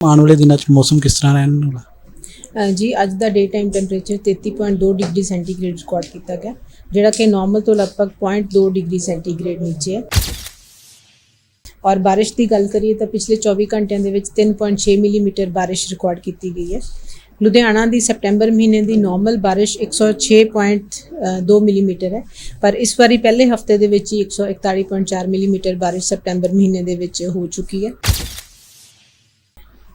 ਆਉਣ ਵਾਲੇ ਦਿਨਾਂ 'ਚ ਮੌਸਮ ਕਿਸ ਤਰ੍ਹਾਂ ਰਹਿਣ ਵਾਲਾ? ਅ, ਜੀ ਅੱਜ ਦਾ day time temperature 33.2 degree centigrade record ਕੀਤਾ ਗਿਆ ਜਿਹੜਾ ਕਿ ਨਾਰਮਲ ਤੋਂ ਲਗਭਗ 0.2 ਡਿਗਰੀ ਸੈਂਟੀਗ੍ਰੇਡ ਨੀਚੇ ਹੈ। ਔਰ ਬਾਰਿਸ਼ ਦੀ ਗੱਲ ਕਰੀਏ ਤਾਂ ਪਿਛਲੇ 24 ਘੰਟਿਆਂ ਦੇ ਵਿੱਚ 3.6 ਮਿਲੀਮੀਟਰ ਬਾਰਿਸ਼ ਰਿਕਾਰਡ ਕੀਤੀ ਗਈ ਹੈ। ਲੁਧਿਆਣਾ ਦੀ ਸਪਟੈਂਬਰ ਮਹੀਨੇ ਦੀ ਨਾਰਮਲ ਬਾਰਿਸ਼ 106.2 ਮਿਲੀਮੀਟਰ ਹੈ ਪਰ ਇਸ ਵਾਰੀ ਪਹਿਲੇ ਹਫ਼ਤੇ ਦੇ ਵਿੱਚ ਹੀ 141.4 ਮਿਲੀਮੀਟਰ ਬਾਰਿਸ਼ ਸਪਟੈਂਬਰ ਮਹੀਨੇ ਦੇ ਵਿੱਚ ਹੋ ਚੁੱਕੀ ਹੈ।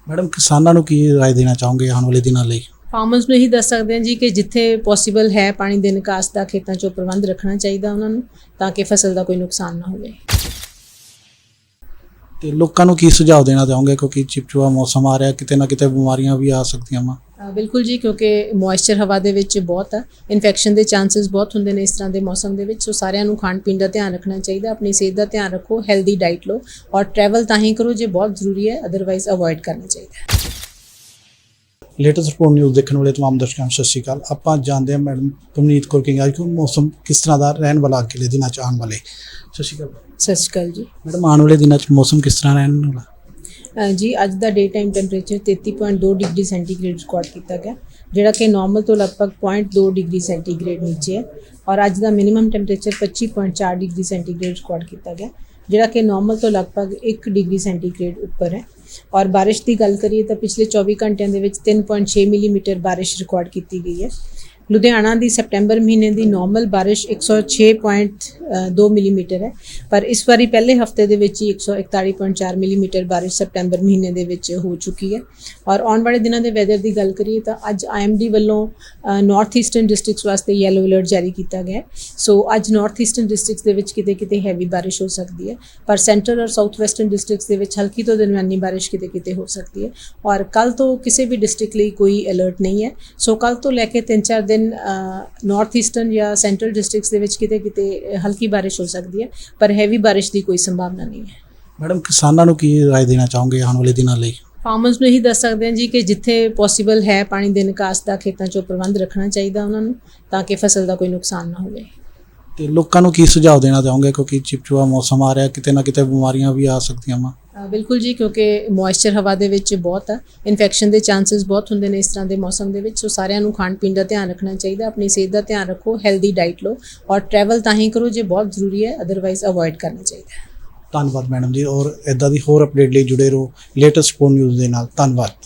ਮੈਡਮ ਕਿਸਾਨਾਂ ਨੂੰ ਕੀ ਰਾਏ ਦੇਣਾ ਚਾਹੋਗੇ ਆਉਣ ਵਾਲੇ ਦਿਨਾਂ ਲਈ? ਫਾਰਮਰਸ ਨੂੰ ਇਹੀ ਦੱਸ ਸਕਦੇ ਹਾਂ ਜੀ ਕਿ ਜਿੱਥੇ ਪੋਸੀਬਲ ਹੈ ਪਾਣੀ ਦੇ ਨਿਕਾਸ ਦਾ ਖੇਤਾਂ 'ਚੋਂ ਪ੍ਰਬੰਧ ਰੱਖਣਾ ਚਾਹੀਦਾ ਉਹਨਾਂ ਨੂੰ ਤਾਂ ਕਿ ਫਸਲ ਦਾ ਕੋਈ ਨੁਕਸਾਨ ਨਾ ਹੋਵੇ। ਤੇ ਲੋਕਾਂ ਨੂੰ ਕੀ ਸੁਝਾਅ ਦੇਣਾ ਚਾਹੋਗੇ? ਕਿਉਂਕਿ ਚਿਪਚਿਪਾ ਮੌਸਮ ਆ ਰਿਹਾ ਕਿਤੇ ਨਾ ਕਿਤੇ ਬਿਮਾਰੀਆਂ ਵੀ ਆ ਸਕਦੀਆਂ ਵਾ। ਬਿਲਕੁਲ ਜੀ ਕਿਉਂਕਿ ਮੋਇਸਚਰ ਹਵਾ ਦੇ ਵਿੱਚ ਬਹੁਤ ਹੈ ਇਨਫੈਕਸ਼ਨ ਦੇ ਚਾਂਸਸ ਬਹੁਤ ਹੁੰਦੇ ਨੇ ਇਸ ਤਰ੍ਹਾਂ ਦੇ ਮੌਸਮ ਦੇ ਵਿੱਚ। ਸੋ ਸਾਰਿਆਂ ਨੂੰ ਖਾਣ ਪੀਣ ਦਾ ਧਿਆਨ ਰੱਖਣਾ ਚਾਹੀਦਾ। ਆਪਣੀ ਸਿਹਤ ਦਾ ਧਿਆਨ ਰੱਖੋ ਹੈਲਦੀ ਡਾਈਟ ਲਓ। ਔਰ ਟਰੈਵਲ ਤਾਂ ਹੀ ਕਰੋ ਜੇ ਬਹੁਤ ਜ਼ਰੂਰੀ ਹੈ ਅਦਰਵਾਈਜ਼ ਅਵੋਇਡ ਕਰਨਾ ਚਾਹੀਦਾ ਲੇਟੈਸਟ ਰਿਪੋਰਟ ਨਿਊਜ਼ ਦੇਖਣ ਵਾਲੇ ਤਮਾਮ ਦਰਸ਼ਕਾਂ ਨੂੰ ਸਤਿ ਸ਼੍ਰੀ ਅਕਾਲ। ਆਪਾਂ ਜਾਣਦੇ ਹਾਂ ਮੈਡਮ ਪਵਨੀਤ ਕੌਰ ਕਿੰਗ ਅੱਜ ਕਿ ਮੌਸਮ ਕਿਸ ਤਰ੍ਹਾਂ ਦਾ ਰਹਿਣ ਵਾਲਾ ਅਗਲੇ ਦਿਨਾਂ 'ਚ ਆਉਣ ਵਾਲੇ। ਸਤਿ ਸ਼੍ਰੀ ਅਕਾਲ। ਸਤਿ ਸ਼੍ਰੀ ਅਕਾਲ ਜੀ। ਮੈਡਮ ਆਉਣ ਵਾਲੇ ਦਿਨਾਂ 'ਚ ਮੌਸਮ ਕਿਸ ਤਰ੍ਹਾਂ ਰਹਿਣ ਵਾਲਾ? ਜੀ, ਅੱਜ ਦਾ day time temperature 33.2 degree centigrade record ਕੀਤਾ ਗਿਆ, ਜਿਹੜਾ ਕਿ ਨਾਰਮਲ ਤੋਂ ਲਗਭਗ 0.2 ਡਿਗਰੀ ਸੈਂਟੀਗ੍ਰੇਡ ਨੀਚੇ ਹੈ ਔਰ ਅੱਜ ਦਾ minimum temperature 25.4 degree centigrade record ਕੀਤਾ ਗਿਆ, ਜਿਹੜਾ ਕਿ ਨਾਰਮਲ ਤੋਂ ਲਗਭਗ 1 ਡਿਗਰੀ ਸੈਂਟੀਗ੍ਰੇਡ ਉੱਪਰ ਹੈ ਔਰ ਬਾਰਿਸ਼ ਦੀ ਗੱਲ ਕਰੀਏ ਤਾਂ ਪਿਛਲੇ 24 ਘੰਟਿਆਂ ਦੇ ਵਿੱਚ 3.6 ਮਿਲੀਮੀਟਰ ਬਾਰਿਸ਼ ਰਿਕਾਰਡ ਕੀਤੀ ਗਈ ਹੈ। ਲੁਧਿਆਣਾ ਦੀ ਸਪਟੈਂਬਰ ਮਹੀਨੇ ਦੀ ਨਾਰਮਲ ਬਾਰਿਸ਼ 106.2 ਮਿਲੀਮੀਟਰ ਹੈ। ਪਰ ਇਸ ਵਾਰੀ ਪਹਿਲੇ ਹਫ਼ਤੇ ਦੇ ਵਿੱਚ ਹੀ 141.4 ਮਿਲੀਮੀਟਰ ਬਾਰਿਸ਼ ਸਪਟੈਂਬਰ ਮਹੀਨੇ ਦੇ ਵਿੱਚ ਹੋ ਚੁੱਕੀ ਹੈ। ਔਰ ਆਉਣ ਵਾਲੇ ਦਿਨਾਂ ਦੇ ਵੈਦਰ ਦੀ ਗੱਲ ਕਰੀਏ ਤਾਂ ਅੱਜ ਆਈਐਮਡੀ ਵੱਲੋਂ ਨਾਰਥ ਈਸਟਰਨ ਡਿਸਟ੍ਰਿਕਟਸ ਵਾਸਤੇ ਯੈਲੋ ਅਲਰਟ ਜਾਰੀ ਕੀਤਾ ਗਿਆ ਸੋ ਅੱਜ ਨਾਰਥ ਈਸਟਰਨ ਡਿਸਟ੍ਰਿਕਟਸ ਦੇ ਵਿੱਚ ਕਿਤੇ ਕਿਤੇ ਹੈਵੀ ਬਾਰਿਸ਼ ਹੋ ਸਕਦੀ ਹੈ। ਪਰ ਸੈਂਟਰਲ ਔਰ ਸਾਊਥ ਵੈਸਟਰਨ ਡਿਸਟ੍ਰਿਕਟਸ ਦੇ ਵਿੱਚ ਹਲਕੀ ਤੋਂ ਦਰਮਿਆਨੀ ਬਾਰਿਸ਼ ਕਿਤੇ ਕਿਤੇ ਹੋ ਸਕਦੀ ਹੈ। ਔਰ ਕੱਲ ਤੋਂ ਕਿਸੇ ਵੀ ਡਿਸਟ੍ਰਿਕਟ ਲਈ ਕੋਈ ਅਲਰਟ ਨਹੀਂ ਹੈ। ਸੋ ਕੱਲ ਤੋਂ ਲੈ ਕੇ 3-4 ਦਿਨ ਨਾਰਥ ਈਸਟਰਨ ਜਾਂ ਸੈਂਟਰਲ ਡਿਸਟ੍ਰਿਕਟਸ ਦੇ ਵਿੱਚ ਕਿਤੇ ਕਿਤੇ ਹਲਕੀ ਬਾਰਿਸ਼ ਹੋ ਸਕਦੀ ਹੈ ਪਰ ਹੈਵੀ ਬਾਰਿਸ਼ ਦੀ ਕੋਈ ਸੰਭਾਵਨਾ ਨਹੀਂ ਹੈ। ਮੈਡਮ ਕਿਸਾਨਾਂ ਨੂੰ ਕੀ ਰਾਏ ਦੇਣਾ ਚਾਹੋਗੇ ਆਉਣ ਵਾਲੇ ਦਿਨਾਂ ਲਈ? ਫਾਰਮਰਸ ਨੂੰ ਇਹੀ ਦੱਸ ਸਕਦੇ ਹਾਂ ਜੀ ਕਿ ਜਿੱਥੇ ਪੋਸੀਬਲ ਹੈ ਪਾਣੀ ਦੇ ਨਿਕਾਸ ਦਾ ਖੇਤਾਂ 'ਚੋਂ ਪ੍ਰਬੰਧ ਰੱਖਣਾ ਚਾਹੀਦਾ ਉਹਨਾਂ ਨੂੰ ਤਾਂ ਕਿ ਫਸਲ ਦਾ ਕੋਈ ਨੁਕਸਾਨ ਨਾ ਹੋਵੇ। ਤੇ ਲੋਕਾਂ ਨੂੰ ਕੀ ਸੁਝਾਅ ਦੇਣਾ ਚਾਹੋਗੇ? ਕਿਉਂਕਿ ਚਿਪਚਿਪਾ ਮੌਸਮ ਆ ਰਿਹਾ ਕਿਤੇ ਨਾ ਕਿਤੇ ਬਿਮਾਰੀਆਂ ਵੀ ਆ ਸਕਦੀਆਂ ਵਾ। ਬਿਲਕੁਲ ਜੀ ਕਿਉਂਕਿ ਮੋਇਸਚਰ ਹਵਾ ਦੇ ਵਿੱਚ ਬਹੁਤ ਹੈ ਇਨਫੈਕਸ਼ਨ ਦੇ ਚਾਂਸਸ ਬਹੁਤ ਹੁੰਦੇ ਨੇ ਇਸ ਤਰ੍ਹਾਂ ਦੇ ਮੌਸਮ ਦੇ ਵਿੱਚ। ਸੋ ਸਾਰਿਆਂ ਨੂੰ ਖਾਣ ਪੀਣ ਦਾ ਧਿਆਨ ਰੱਖਣਾ ਚਾਹੀਦਾ ਆਪਣੀ ਸਿਹਤ ਦਾ ਧਿਆਨ ਰੱਖੋ ਹੈਲਦੀ ਡਾਈਟ ਲਓ ਔਰ ਟਰੈਵਲ ਤਾਂ ਹੀ ਕਰੋ ਜੇ ਬਹੁਤ ਜ਼ਰੂਰੀ ਹੈ ਅਦਰਵਾਈਜ਼ ਅਵੋਇਡ ਕਰਨਾ ਚਾਹੀਦਾ ਧੰਨਵਾਦ ਮੈਡਮ ਜੀ ਔਰ ਇਦਾਂ ਦੀ ਹੋਰ ਅਪਡੇਟ ਲਈ ਜੁੜੇ ਰਹੋ ਲੇਟੈਸਟ ਰਿਪੋਰਟ ਨਿਊਜ਼ ਦੇ ਨਾਲ। ਧੰਨਵਾਦ।